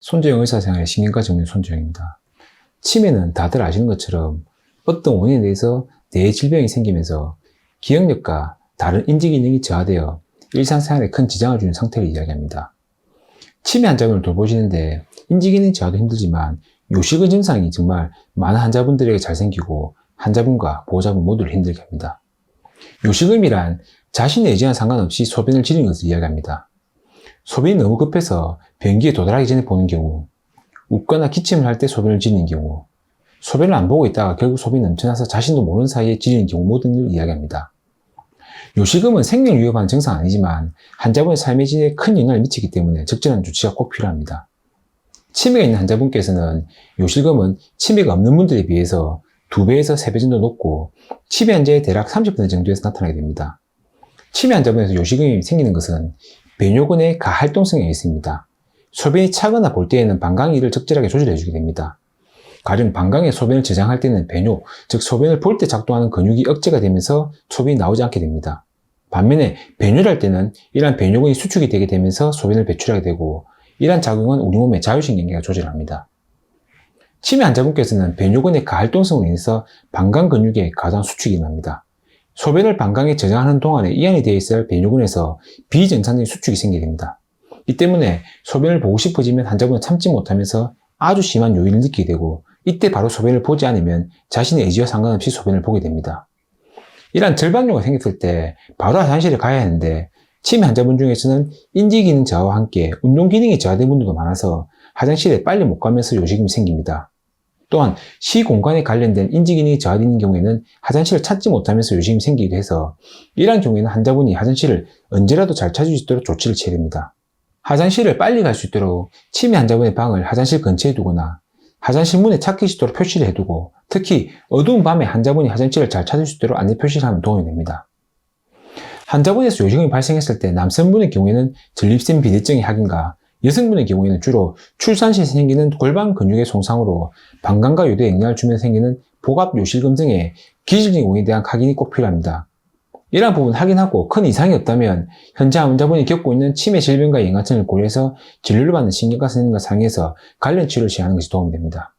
손재영 의사생활의 신경과 정리 손재영입니다. 치매는 다들 아시는 것처럼 어떤 원인에 대해서 뇌 질병이 생기면서 기억력과 다른 인지 기능이 저하되어 일상생활에 큰 지장을 주는 상태를 이야기합니다. 치매 환자분을 돌보시는데 인지 기능 저하도 힘들지만 요실근 증상이 정말 많은 환자분들에게 잘 생기고 환자분과 보호자분 모두를 힘들게 합니다. 요실금이란 자신의 의지와 상관없이 소변을 지르는 것을 이야기합니다. 소변이 너무 급해서 변기에 도달하기 전에 보는 경우, 웃거나 기침을 할 때 소변을 지르는 경우, 소변을 안 보고 있다가 결국 소변이 넘쳐나서 자신도 모르는 사이에 지르는 경우 모든 걸 이야기합니다. 요실금은 생명 위협하는 증상 아니지만 환자분의 삶의 질에 큰 영향을 미치기 때문에 적절한 조치가 꼭 필요합니다. 치매가 있는 환자분께서는 요실금은 치매가 없는 분들에 비해서 2배에서 3배 정도 높고 치매 환자의 대략 30% 정도에서 나타나게 됩니다. 치매 환자분에서 요실금이 생기는 것은 배뇨근의 가활동성에 있습니다. 소변이 차거나 볼 때에는 방광이를 적절하게 조절해 주게 됩니다. 가령 방광에 소변을 저장할 때는 배뇨, 즉 소변을 볼 때 작동하는 근육이 억제가 되면서 소변이 나오지 않게 됩니다. 반면에 배뇨를 할 때는 이러한 배뇨근이 수축이 되게 되면서 소변을 배출하게 되고 이러한 작용은 우리 몸의 자율신경계가 조절합니다. 치매 환자분께서는 배뇨근의 가활동성으로 인해서 방광 근육의 가장 수축이 일어납니다. 소변을 방광에 저장하는 동안에 이 안에 되어 있을 어 배뇨근에서 비정상적인 수축이 생기게 됩니다. 이 때문에 소변을 보고 싶어지면 환자분은 참지 못하면서 아주 심한 요인을 느끼게 되고 이때 바로 소변을 보지 않으면 자신의 의지와 상관없이 소변을 보게 됩니다. 이러한 절박뇨가 생겼을 때 바로 화장실에 가야 하는데 치매 환자분 중에서는 인지 기능 저하와 함께 운동 기능이 저하된 분들도 많아서 화장실에 빨리 못 가면서 요식음이 생깁니다. 또한 시공간에 관련된 인지기능이 저하되는 경우에는 화장실을 찾지 못하면서 요식음이 생기기도 해서 이러한 경우에는 환자분이 화장실을 언제라도 잘 찾을 수 있도록 조치를 취해야 됩니다. 화장실을 빨리 갈 수 있도록 치매 환자분의 방을 화장실 근처에 두거나 화장실 문에 찾기 쉽도록 표시를 해두고 특히 어두운 밤에 환자분이 화장실을 잘 찾을 수 있도록 안내 표시를 하면 도움이 됩니다. 환자분에서 요식음이 발생했을 때 남성분의 경우에는 전립腺 비대증의 확인과 여성분의 경우에는 주로 출산시에 생기는 골반 근육의 손상으로 방광과 요도에 영향을 주면서 생기는 복압 요실금 등의 기질적인 원인에 대한 확인이 꼭 필요합니다. 이러한 부분 확인하고 큰 이상이 없다면 현재 환자분이 겪고 있는 치매 질병과 연관성을 고려해서 진료를 받는 신경과 선생님과 상의해서 관련 치료를 시행하는 것이 도움이 됩니다.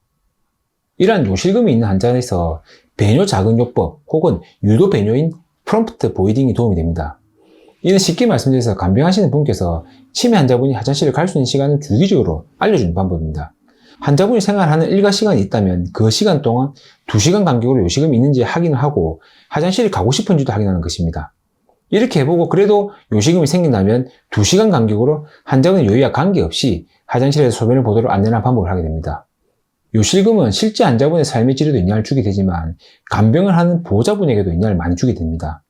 이러한 요실금이 있는 환자에서 배뇨 자극요법 혹은 유도 배뇨인 프롬프트 보이딩이 도움이 됩니다. 이는 쉽게 말씀드려서 간병하시는 분께서 치매 환자분이 화장실을 갈 수 있는 시간을 주기적으로 알려주는 방법입니다. 환자분이 생활하는 일과 시간이 있다면 그 시간 동안 2시간 간격으로 요식음이 있는지 확인을 하고 화장실에 가고 싶은지도 확인하는 것입니다. 이렇게 해보고 그래도 요식음이 생긴다면 2시간 간격으로 환자분의 요의와 관계없이 화장실에서 소변을 보도록 안내하는 방법을 하게 됩니다. 요실금은 실제 환자분의 삶의 질에도 영향을 주게 되지만 간병을 하는 보호자분에게도 영향을 많이 주게 됩니다.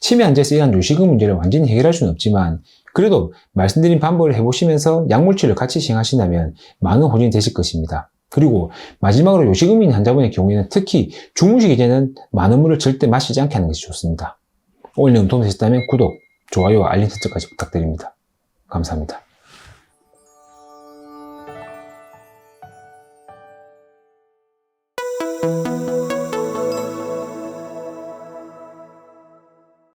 침에 앉아서 일어난 요식음 문제를 완전히 해결할 수는 없지만 그래도 말씀드린 방법을 해보시면서 약물치료를 같이 시행하신다면 많은 호전이 되실 것입니다. 그리고 마지막으로 요식음인 환자분의 경우에는 특히 주무시기 전에는 많은 물을 절대 마시지 않게 하는 것이 좋습니다. 오늘 내용 도움 되셨다면 구독, 좋아요와 알림 설정까지 부탁드립니다. 감사합니다.